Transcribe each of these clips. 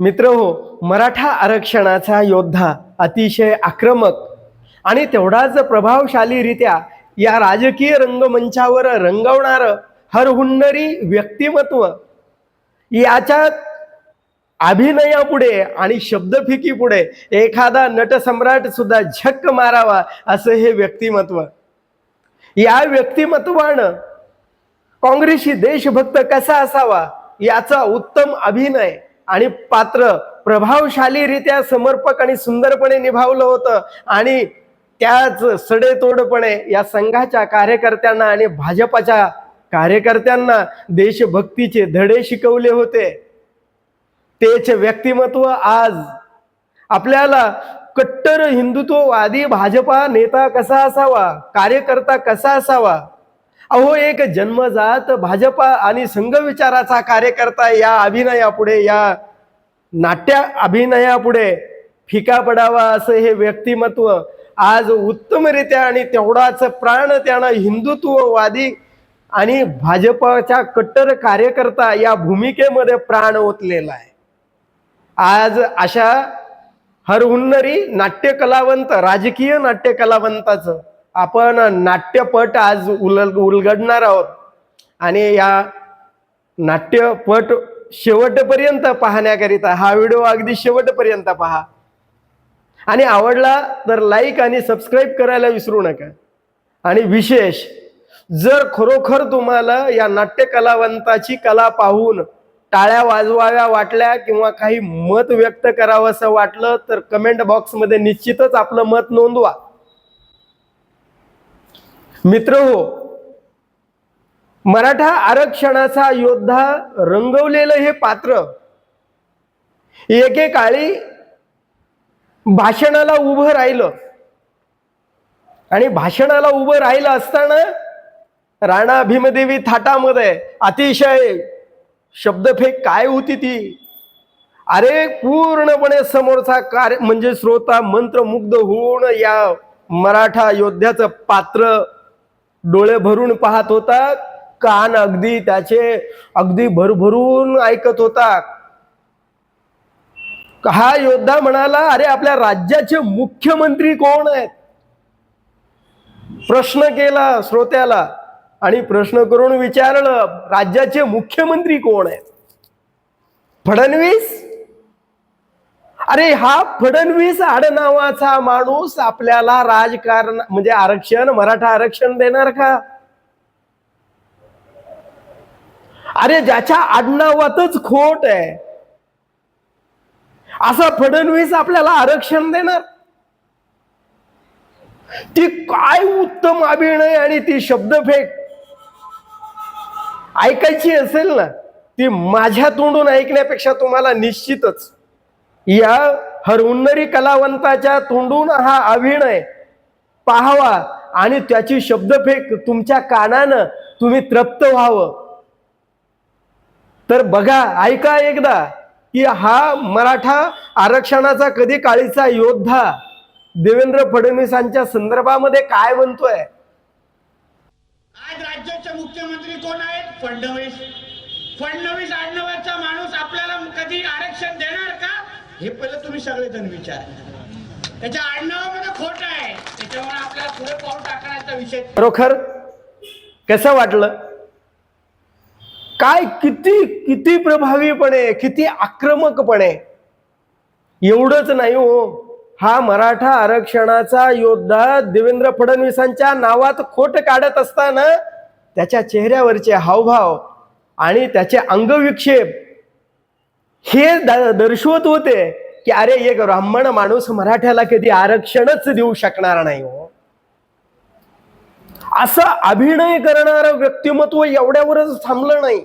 मित्र हो मराठा आरक्षणाचा योद्धा अतिशय आक्रमक आणि तेवढाच प्रभावशालीरित्या या राजकीय रंगमंचावर रंगवणार हरहुन्नरी व्यक्तिमत्व. याच्या अभिनयापुढे आणि शब्दफिकीपुढे एखादा नटसम्राट सुद्धा झक्क मारावा असं हे व्यक्तिमत्व. या व्यक्तिमत्वानं काँग्रेसी देशभक्त कसा असावा याचा उत्तम अभिनय आणि पात्र प्रभावशालीरित्या समर्पक आणि सुंदरपणे निभावलं होतं. आणि त्याच सडेतोडपणे या संघाच्या कार्यकर्त्यांना आणि भाजपाच्या कार्यकर्त्यांना देशभक्तीचे धडे शिकवले होते. तेच व्यक्तिमत्व आज आपल्याला कट्टर हिंदुत्ववादी भाजपा नेता कसा असावा कार्यकर्ता कसा असावा अहो एक जन्मजात भाजपा आणि संघ विचाराचा कार्यकर्ता या अभिनयापुढे या नाट्य अभिनयापुढे फिका पडावा असं हे व्यक्तिमत्व आज उत्तमरित्या आणि तेवढाच प्राण त्यानं हिंदुत्ववादी आणि भाजपच्या कट्टर कार्यकर्ता या भूमिकेमध्ये प्राण ओतलेला आहे. आज अशा हरहुन्नरी नाट्य कलावंत राजकीय नाट्य कलावंताचं आपण नाट्यपट आज उल उलगडणार आहोत. आणि या नाट्यपट शेवटपर्यंत पाहण्याकरिता हा व्हिडिओ अगदी शेवटपर्यंत पहा. आणि आवडला तर लाईक आणि सबस्क्राईब करायला विसरू नका. आणि विशेष जर खरोखर तुम्हाला या नाट्य कलावंताची कला पाहून टाळ्या वाजवाव्या वाटल्या किंवा काही मत व्यक्त करावं असं वाटलं तर कमेंट बॉक्समध्ये निश्चितच आपलं मत नोंदवा. मित्र हो मराठा आरक्षणाचा योद्धा रंगवलेलं हे पात्र एकेकाळी भाषणाला उभं राहिलं. आणि भाषणाला उभं राहिलं असताना राणा भीमदेवी थाटामध्ये अतिशय शब्दफेक काय होती ती? अरे पूर्णपणे समोरचा कार्य म्हणजे श्रोता मंत्रमुग्ध होऊन या मराठा योद्ध्याचं पात्र डोळे भरून पाहत होता कान अगदी त्याचे अगदी भरभरून ऐकत होता हा योद्धा म्हणाला अरे आपल्या राज्याचे मुख्यमंत्री कोण आहेत? प्रश्न केला श्रोत्याला आणि प्रश्न करून विचारलं राज्याचे मुख्यमंत्री कोण आहेत? फडणवीस. अरे हा फडणवीस आडनावाचा माणूस आपल्याला राजकारण म्हणजे आरक्षण मराठा आरक्षण देणार का? अरे ज्याच्या आडनावातच खोट आहे. असा फडणवीस आपल्याला आरक्षण देणार? ती काय उत्तम अभिनय आणि ती शब्दफेक ऐकायची असेल ना ती माझ्या तोंडून ऐकण्यापेक्षा तुम्हाला निश्चितच. या हरहुन्नरी कलावंताच्या तोंडून हा अभिनय पाहावा आणि त्याची शब्दफेक तुमच्या कानानं तुम्ही तृप्त व्हावं. तर बघा ऐका एकदा की हा मराठा आरक्षणाचा कधी काळीचा योद्धा देवेंद्र फडणवीसांच्या संदर्भामध्ये काय म्हणतोय? आज राज्याचे मुख्यमंत्री कोण आहेत? फडणवीस. फडणवीस आडनावाचा माणूस आपल्याला कधी आरक्षण देणार का? हे पहिलं तुम्ही सगळेजण विचार. त्याच्या आडनावामध्ये खोट आहे. त्याच्यामुळे आपल्याला पुढे पाऊल टाकण्याचा विषय खरोखर? कसं वाटलं? काय किती किती प्रभावीपणे किती आक्रमकपणे? एवढंच नाही हो. हा मराठा आरक्षणाचा योद्धा देवेंद्र फडणवीसांच्या नावात खोट काढत असताना त्याच्या चेहऱ्यावरचे हावभाव आणि त्याचे अंगविक्षेप हे दर्शवत होते की अरे एक ब्राह्मण माणूस मराठ्याला कधी आरक्षणच देऊ शकणार नाही हो. असं अभिनय करणारं व्यक्तिमत्व एवढ्यावरच थांबलं नाही.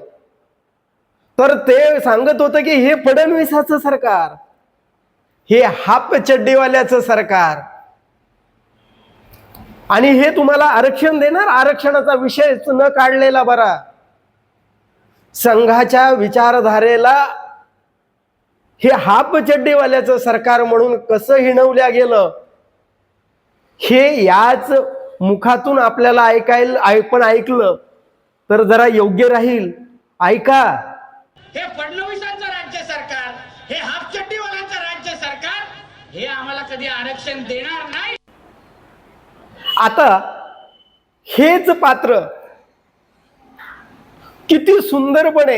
तर ते सांगत होतं की हे फडणवीसाचं सरकार हे हाप चड्डीवाल्याचं सरकार आणि हे तुम्हाला आरक्षण देणार? आरक्षणाचा विषयच न काढलेला बरा. संघाच्या विचारधारेला हे हाप चड्डीवाल्याचं सरकार म्हणून कसं हिणवल्या गेलं? हे याच मुखातून आपल्याला ऐकायला आपण ऐकलं तर जरा योग्य राहील. ऐका. हे फडणवीसांचं राज्य सरकार हे हाफ कधी आरक्षण देणार नाही. आता हेच पात्र किती सुंदरपणे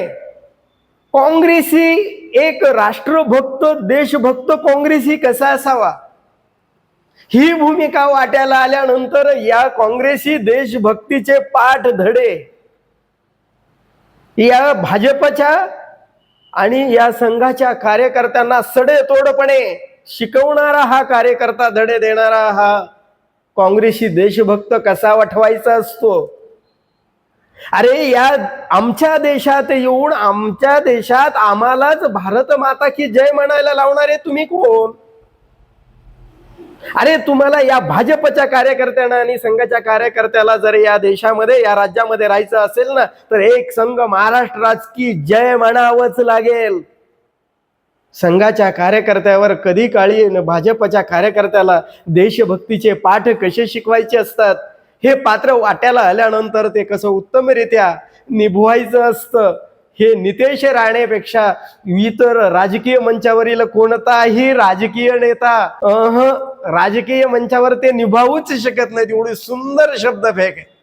काँग्रेसी एक राष्ट्रभक्त देशभक्त काँग्रेसी कसा असावा? ही भूमिका वाट्याला आल्यानंतर या काँग्रेसी देशभक्तीचे पाठ धडे या भाजपच्या आणि या संघाच्या कार्यकर्त्यांना सडेतोडपणे शिकवणारा हा कार्यकर्ता धडे देणारा हा काँग्रेसी देशभक्त कसा वठवायचा असतो? अरे या आमच्या देशात येऊन आमच्या देशात आम्हालाच भारत माता की जय म्हणायला लावणारे तुम्ही कोण? अरे तुम्हाला या भाजपच्या कार्यकर्त्यांना आणि संघाच्या कार्यकर्त्याला जर या देशामध्ये या राज्यामध्ये राहायचं असेल ना तर एक संघ महाराष्ट्रात की जय म्हणावंच लागेल. संघाच्या कार्यकर्त्यावर कधी काळी भाजपच्या कार्यकर्त्याला देशभक्तीचे पाठ कसे शिकवायचे असतात? हे पात्र वाट्याला आल्यानंतर ते कसं उत्तमरित्या निभवायचं असतं हे नितेश राणेपेक्षा इतर राजकीय मंचावरील कोणताही राजकीय नेता अह राजकीय मंचावर ते निभावूच शकत नाही एवढी सुंदर शब्द फेक आहे.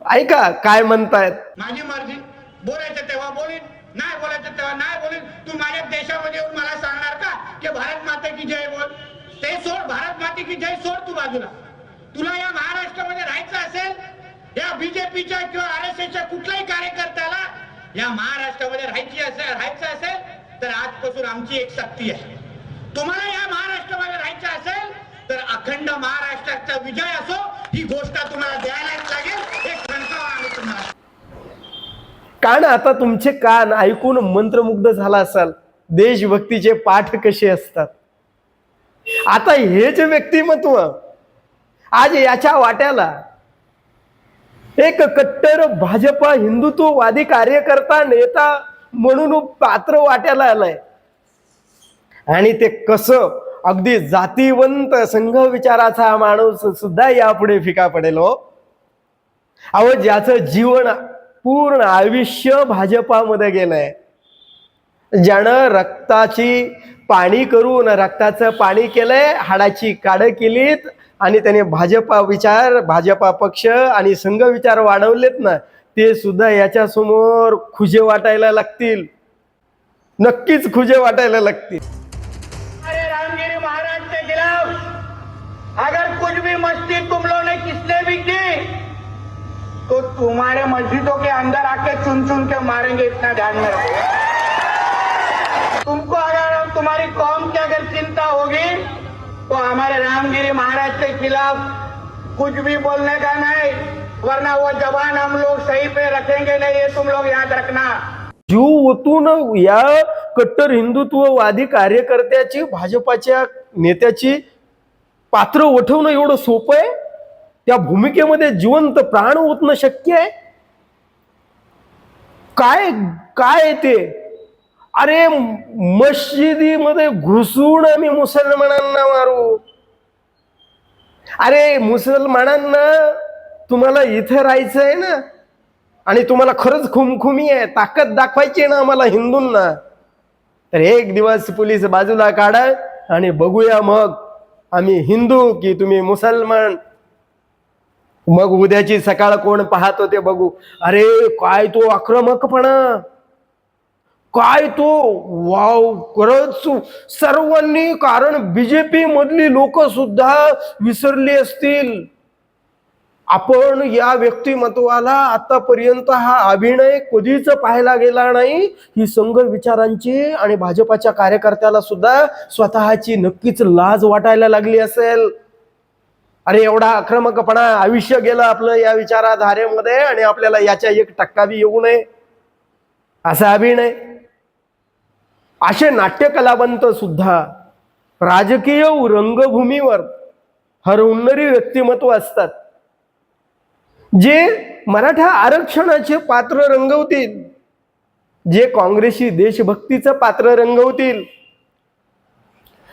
ऐका काय म्हणतायत? माझी मर्जी. बोलायचं तेव्हा बोलीन नाही बोलायचं तेव्हा नाही बोलीन. तू माझ्या देशामध्ये येऊन मला सांगणार का? की भारत माता की जय बोल? ते सोड भारत माते की जय सोड तू बाजूला. तुला या महाराष्ट्रामध्ये राहायचं असेल या बीजेपीच्या किंवा आर एस एसच्या कुठल्याही कार्यकर्त्याला या महाराष्ट्रामध्ये राहायची असेल राहायचं असेल तर आजपासून आमची एक सक्ती आहे. तुम्हाला या महाराष्ट्रामध्ये राहायचं असेल तर अखंड महाराष्ट्राचा विजय असो ही गोष्ट तुम्हाला द्यायलाच लागेल एक आम्ही तुम्हाला. कान आता तुमचे कान ऐकून मंत्रमुग्ध झाला असाल. देशभक्तीचे पाठ कसे असतात? आता हे जे व्यक्तिमत्व आज याच्या वाट्याला एक कट्टर भाजपा हिंदुत्ववादी कार्यकर्ता नेता म्हणून पात्र वाट्याला आलाय. आणि ते कसं अगदी जातीवंत संघ विचाराचा माणूस सुद्धा यापुढे फिका पडेल हो. अहो ज्याचं जीवन पूर्ण आयुष्य भाजपामध्ये गेलंय. ज्यानं रक्ताची पाणी करून रक्ताचं पाणी केलंय हाडाची काड केलीत आणि त्याने भाजपा विचार भाजपा पक्ष आणि संघ विचार वाढवलेत ना ते सुद्धा याच्या समोर खुजे वाटायला लागतील. नक्कीच खुजे वाटायला लागतील. अरे रामगिरी महाराज के खिलाफ अगर कुछ भी मस्ती तुम लोगों ने किसने भी की तो तुम्हारे मस्जिदों के अंदर आके चुन चुन के मारेंगे इतना ध्यान में रखो। तुमको अगर तुम्हारी कौम की अगर चिंता होगी हमारे रामगिरी महाराज के खिलाफ कुछ भी बोलने का नहीं वरना वो जवान हम लोग सही पे रखेंगे नहीं ये तुम लोग याद रखना। जीव ओतून या कट्टर हिंदुत्ववादी कार्यकर्त्याची भाजपाच्या नेत्याची पात्र ओठवणं एवढं सोपं आहे? त्या भूमिकेमध्ये जिवंत प्राण ओतणं शक्य आहे? काय काय ते? अरे मशिदीमध्ये घुसून आम्ही मुसलमानांना मारू. अरे मुसलमानांना तुम्हाला इथं राहायचं आहे ना? आणि तुम्हाला खरंच खुमखुमी आहे ताकद दाखवायची आहे ना आम्हाला हिंदूंना? तर एक दिवस पोलीस बाजूला काढा आणि बघूया मग आम्ही हिंदू की तुम्ही मुसलमान? मग उद्याची सकाळ कोण पाहतो ते बघू. अरे काय तो आक्रमकपणा? काय तो वाव खरंच सर्वांनी कारण बीजेपी मधली लोक सुद्धा विसरली असतील. आपण या व्यक्तिमत्वाला आतापर्यंत हा अभिनय कधीच पाहायला गेला नाही. ही संघ विचारांची आणि भाजपाच्या कार्यकर्त्याला सुद्धा स्वतःची नक्कीच लाज वाटायला लागली असेल. अरे एवढा आक्रमकपणा आयुष्य गेलं आपलं या विचाराधारेमध्ये आणि आपल्याला याच्या एक टक्का बी येऊ नये. असा अभिनय. असे नाट्यकलावंत सुद्धा राजकीय रंगभूमीवर हरवणारी व्यक्तिमत्व असतात. जे मराठा आरक्षणाचे पात्र रंगवतील जे काँग्रेसी देशभक्तीचं पात्र रंगवतील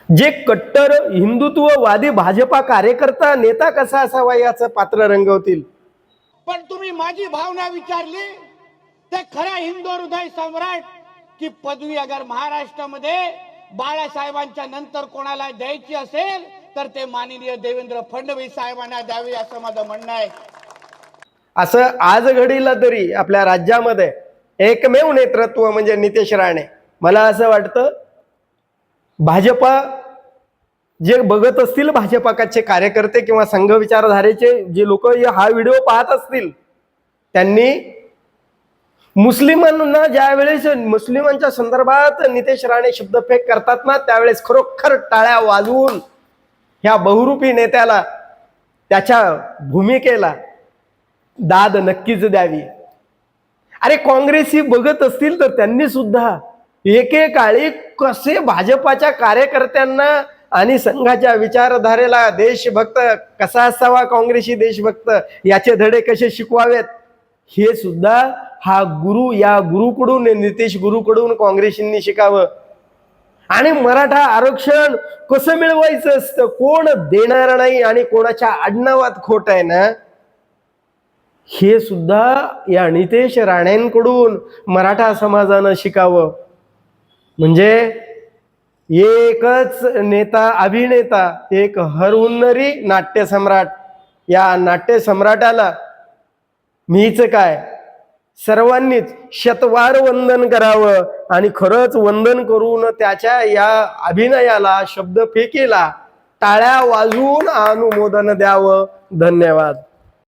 जे कट्टर हिंदुत्ववादी भाजपा कार्यकर्ता नेता कसा असावा याचं पात्र रंगवतील. पण तुम्ही माझी भावना विचारली ते खऱ्या हिंदू हृदय सम्राट की पदवी अगर महाराष्ट्रामध्ये बाळासाहेबांच्या नंतर कोणाला द्यायची असेल तर ते माननीय देवेंद्र फडणवीस साहेबांना द्यावी असं माझं म्हणणं आहे. असं आज घडीला तरी आपल्या राज्यामध्ये एकमेव नेतृत्व म्हणजे नितेश राणे. मला असं वाटतं भाजपा जे बघत असतील भाजपाचे कार्यकर्ते किंवा संघ विचारधारेचे जे लोक हा व्हिडिओ पाहत असतील त्यांनी मुस्लिमांना ज्या वेळेस मुस्लिमांच्या संदर्भात नितेश राणे शब्दफेक करतात ना त्यावेळेस खरोखर टाळ्या वाजवून ह्या बहुरूपी नेत्याला त्याच्या भूमिकेला दाद नक्कीच द्यावी. अरे काँग्रेस ही बघत असतील तर त्यांनी सुद्धा एकेकाळी कसे भाजपाच्या कार्यकर्त्यांना आणि संघाच्या विचारधारेला देशभक्त कसा असावा काँग्रेसी देशभक्त याचे धडे कसे शिकवावेत हे सुद्धा हा गुरु या गुरुकडून नितीश गुरुकडून काँग्रेसींनी शिकावं. आणि मराठा आरक्षण कसं मिळवायचं असतं? कोण देणार नाही आणि कोणाच्या आडनावात खोट आहे ना? हे सुद्धा या नितेश राणेंकडून मराठा समाजानं शिकावं. म्हणजे एकच नेता अभिनेता एक हरहुन्नरी नाट्य सम्राट या नाट्य सम्राटाला मीच काय? सर्वांनीच शतवार वंदन करावं. आणि खरंच वंदन करून त्याच्या या अभिनयाला शब्द फेकेला टाळ्या वाजवून अनुमोदन द्यावं. धन्यवाद.